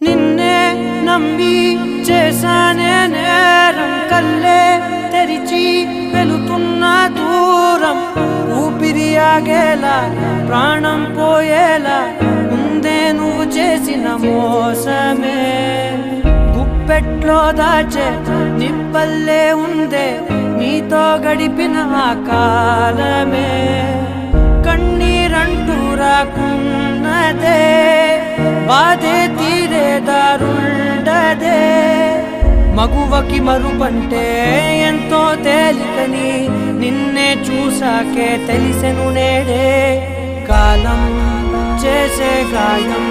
నిన్నే నమ్మి చేశానే నేరం కల్లే తెరిచి వెళుతున్న దూరం. ఊపిరి ఆగేలా ప్రాణం పోయేలా ముందే నువ్వు చేసిన మోసమే. గుప్పెట్లో దాచే నిప్పల్లే ఉందే నీతో గడిపిన ఆ కాలమే. కన్నీరంటూ రాకున్నదే బాధ తరుండదే మగువకి మరుపంటే ఎంతో తేలికని నిన్నే చూసాకే తెలిసెను నేడే కాలం చేసే గాయం